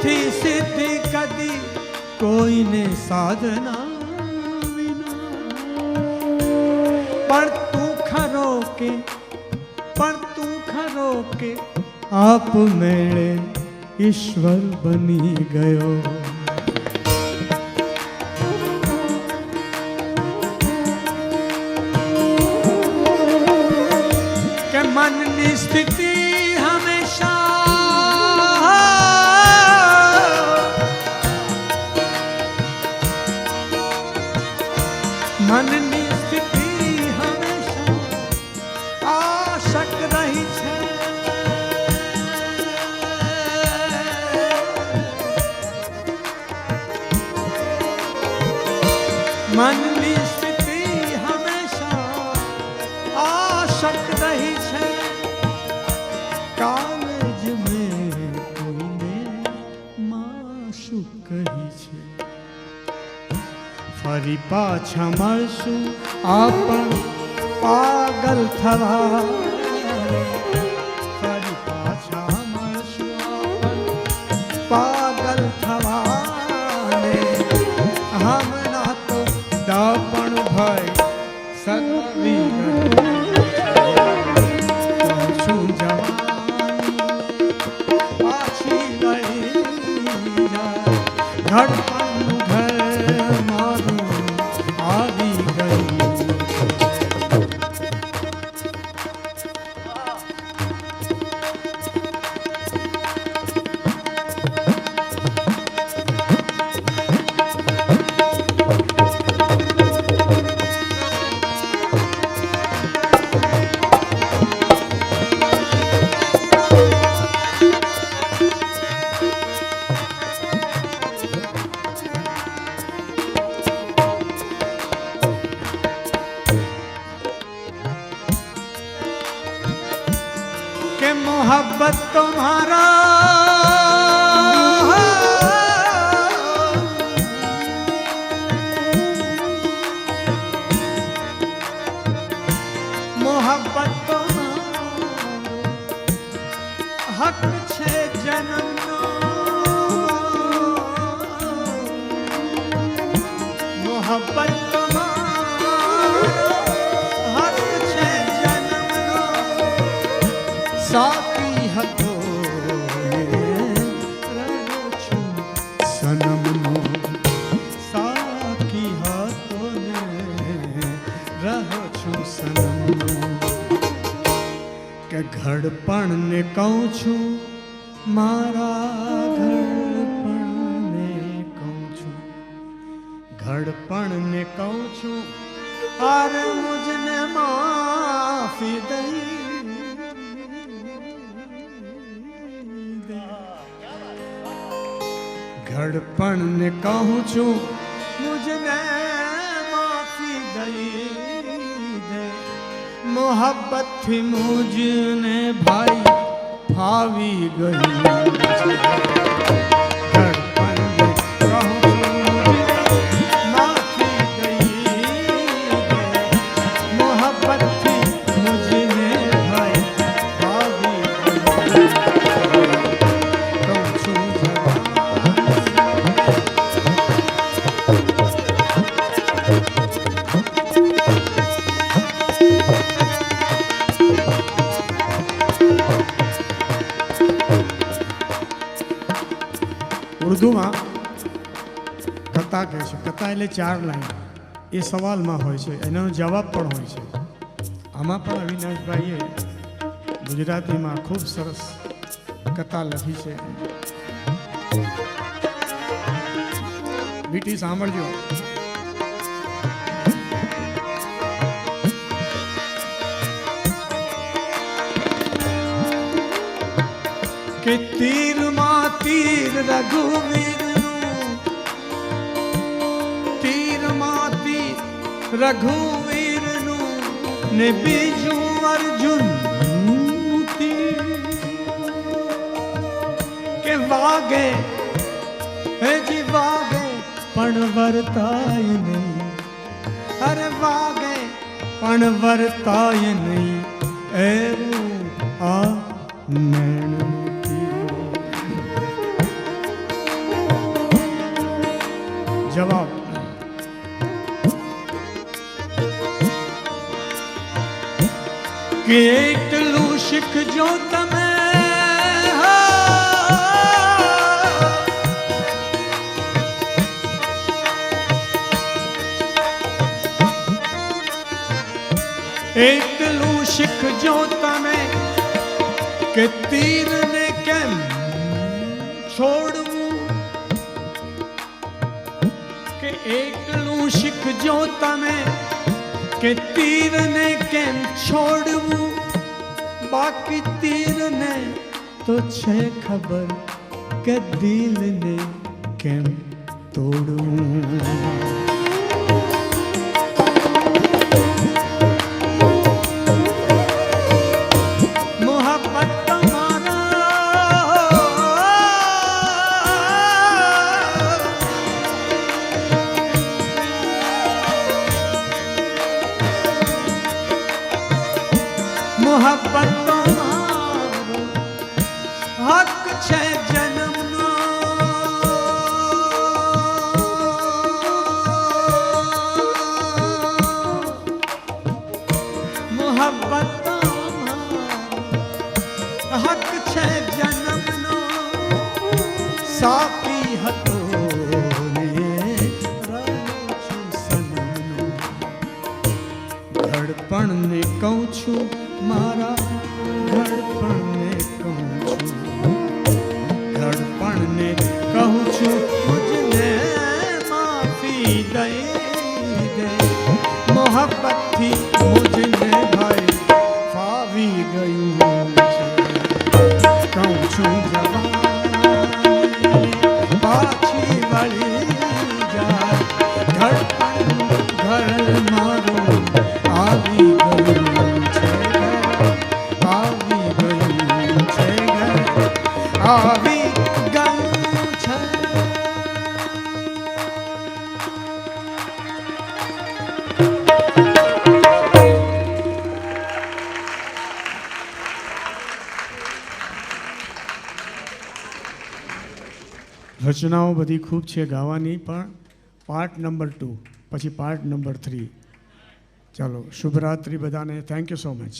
નથી સિદ્ધિ કદી કોઈને સાધના વિના પણ તું ખરો કે પણ તું ખરો કે આપ મેળે ઈશ્વર બની ગયો કે મનની સ્થિતિ મનની સ્થિતિ હંમેશા આશક રહી છે કાલ જ મેં કોઈને માશું કહી છે ફરી પાછા મળશું આપણ પાગલ થવા मोहब्बत तुम्हारा मोहब्बत तुम्हारा हक छे जन्म मोहब्बत तुम्हारा हक छे जन्म साथ હતો સનમનો સાથી હતો ને રહ્યો છું સનમનો કે ઘડપણને કહું છું, મારા ઘડપણને કહું છું. ઘડપણને કહું છું, અર મુજને માફી ઘડપણને કહું છું મુજને માફી દઈ દે. મોહબ્બતથી મુજને ભાઈ ફાવી ગઈ ઉર્દુમાં કથા કહે છે. કથા એટલે ચાર લાઈન. એ સવાલમાં હોય છે. એનો જવાબ પણ હોય છે. આમાં પણ અવિનાશભાઈએ ગુજરાતીમાં ખૂબ સરસ કથા લખી છે. બીટી સાંભળજો. કે તીર રઘુવીરનું તીરમાં રઘુવીરનું ને બીજું અર્જુન કે વાગે હેજી વાગે, પણ વર્તાય નહીં. અરે વાગે, પણ વર્તાય નહીં. એવું આ નૈણનું जवाब केटलू सिख जो तमे एटलू सिख जो तमे के तीर ने कम छोड़ કે એટલું શીખજો તમે કે તીરને કેમ છોડવું? બાકી તીરને તો છે ખબર કે દિલને કેમ તોડવું? મોહબ્બત હક છે જન્મનો. મોહબ્બત હક છે જન્મનો સાપી હતો ને સનમનો ઘડપણને કહું છું મારા ઘડપણને કહું છું. ઘડપણને કહું છું, મુજને માફી દઈ ગયું કહું છું જવાની પાછી વળી રચનાઓ બધી ખૂબ છે ગાવાની, પણ પાર્ટ નંબર ટુ, પછી પાર્ટ નંબર થ્રી. ચાલો, શુભરાત્રિ બધાને. Thank you so much